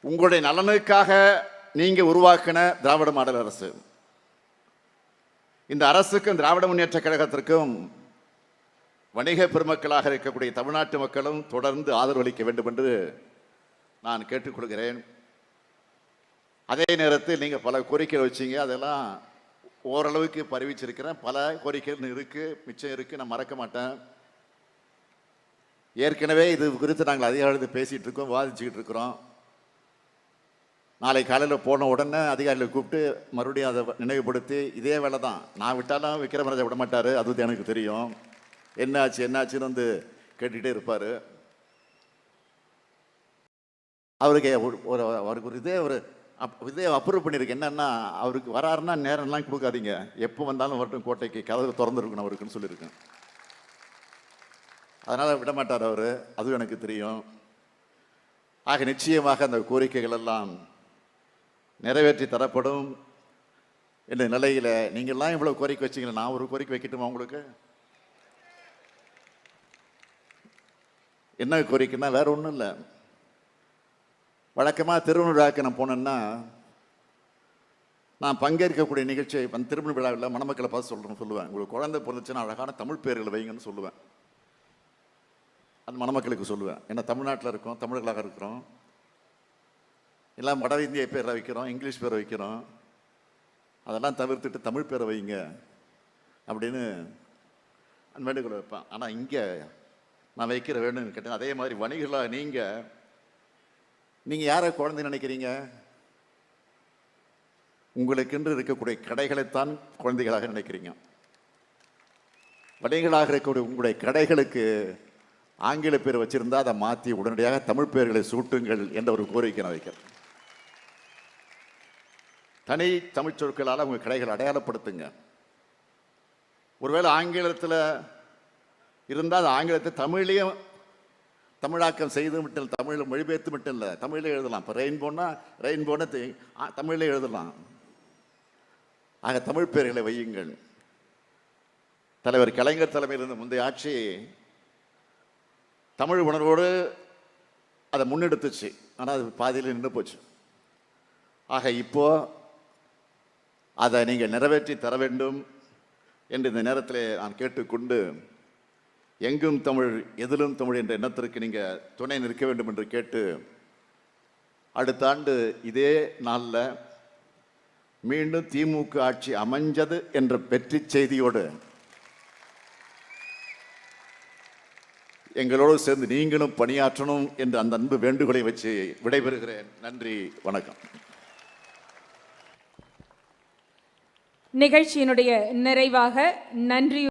உங்களுடைய நலனுக்காக நீங்கள் உருவாக்கின திராவிட மாடல் அரசு. இந்த அரசுக்கும் திராவிட முன்னேற்ற கழகத்திற்கும் வணிக பெருமக்களாக இருக்கக்கூடிய தமிழ்நாட்டு மக்களும் தொடர்ந்து ஆதரவளிக்க வேண்டும் என்று நான் கேட்டுக்கொள்கிறேன். அதே நேரத்தில் நீங்கள் பல கோரிக்கை வச்சீங்க. அதெல்லாம் ஓரளவுக்கு பரிவிச்சிருக்கிறேன். பல கோரிக்கைகள் இருக்குது மிச்சம் இருக்குது நான் மறக்க மாட்டேன். ஏற்கனவே இது குறித்து நாங்கள் அதிகாரத்தில் பேசிகிட்டு இருக்கோம் விவாதிச்சுக்கிட்டு இருக்கிறோம். நாளை காலையில் போன உடனே அதிகாரிகளை கூப்பிட்டு மறுபடியும் அதை நினைவுபடுத்தி இதே வேலை தான். நான் விட்டாலும் விக்ரமராஜா விட மாட்டார். அது எனக்கு தெரியும். என்னாச்சு என்னாச்சுன்னு வந்து கேட்டுக்கிட்டே இருப்பார். அவருக்கு ஒரு அவருக்கு ஒரு இதே ஒரு அப் இதே அப்ரூவ் பண்ணியிருக்கு என்னென்னா அவருக்கு வராருன்னா நேரம்லாம் கொடுக்காதீங்க. எப்போ வந்தாலும் வரட்டும் கோட்டைக்கு கதவு திறந்துருக்கணும் அவருக்குன்னு சொல்லியிருக்கேன். அதனால் விட மாட்டார் அவர். அதுவும் எனக்கு தெரியும். ஆக நிச்சயமாக அந்த கோரிக்கைகள் எல்லாம் நிறைவேற்றி தரப்படும் என்ற நிலையில் நீங்கள்லாம் இவ்வளோ கோரிக்கை வச்சீங்களா நான் ஒரு கோரிக்கை வைக்கட்டுமா உங்களுக்கு? என்ன கோரிக்கைன்னா வேறு ஒன்றும் இல்லை. வழக்கமாக திருவிழாக்கு நான் போனேன்னா நான் பங்கேற்கக்கூடிய நிகழ்ச்சி அந்த திருமண விழாவில் மணமக்களை பார்த்து சொல்கிறேன் சொல்லுவேன். உங்களுக்கு குழந்தை பிறந்துச்சுன்னா அழகான தமிழ் பேர்களை வைங்கன்னு சொல்லுவேன். அந்த மணமக்களுக்கு சொல்லுவேன். ஏன்னா தமிழ்நாட்டில் இருக்கோம் தமிழர்களாக இருக்கிறோம். எல்லாம் வட இந்திய பேரை வைக்கிறோம் இங்கிலீஷ் பேரை வைக்கிறோம். அதெல்லாம் தவிர்த்துட்டு தமிழ் பேரை வைங்க அப்படின்னு அந்த வேண்டுகோள் வைப்பேன். ஆனால் இங்கே நான் வைக்கிற வேணும்னு கேட்டேன். அதே மாதிரி வணிகர்களாக நீங்கள் நீங்கள் யாரை குழந்தை நினைக்கிறீங்க? உங்களுக்கென்று இருக்கக்கூடிய கடைகளைத்தான் குழந்தைகளாக நினைக்கிறீங்க. வணிகர்களாக இருக்கக்கூடிய உங்களுடைய கடைகளுக்கு ஆங்கில பேர் வச்சுருந்தா அதை மாற்றி உடனடியாக தமிழ் பெயர்களை சூட்டுங்கள் என்ற ஒரு கோரிக்கை நான் வைக்கிறேன். தனி தமிழ் சொற்களால் உங்கள் கடைகளை அடையாளப்படுத்துங்க. ஒருவேளை ஆங்கிலத்தில் இருந்தால் அது ஆங்கிலத்தை தமிழ்லேயும் தமிழாக்கம் செய்து மட்டும் இல்லை தமிழில் மொழிபெயர்த்து மட்டும் இல்லை தமிழில் எழுதலாம். இப்போ ரெயின்போன்னா ரெயின்போன்னு தமிழில் எழுதலாம். ஆக தமிழ் பெயர்களை வையுங்கள். தலைவர் கலைஞர் தலைமையில் இருந்த முந்தைய ஆட்சி தமிழ் உணர்வோடு அதை முன்னெடுத்துச்சு. ஆனால் அது பாதியில் நின்று போச்சு. ஆக இப்போது அதை நீங்கள் நிறைவேற்றி தர வேண்டும் என்று இந்த நேரத்தில் நான் கேட்டுக்கொண்டு எங்கும் தமிழ் எதிலும் தமிழ் என்ற எண்ணத்திற்கு நீங்கள் துணை நிற்க வேண்டும் என்று கேட்டு அடுத்த ஆண்டு இதே நாளில் மீண்டும் திமுக ஆட்சி அமைஞ்சது என்ற வெற்றி செய்தியோடு எங்களோடு சேர்ந்து நீங்களும் பணியாற்றணும் என்று அந்த அன்பு வேண்டுகோளை வச்சு விடைபெறுகிறேன். நன்றி வணக்கம். நிகழ்ச்சியினுடைய நிறைவாக நன்றி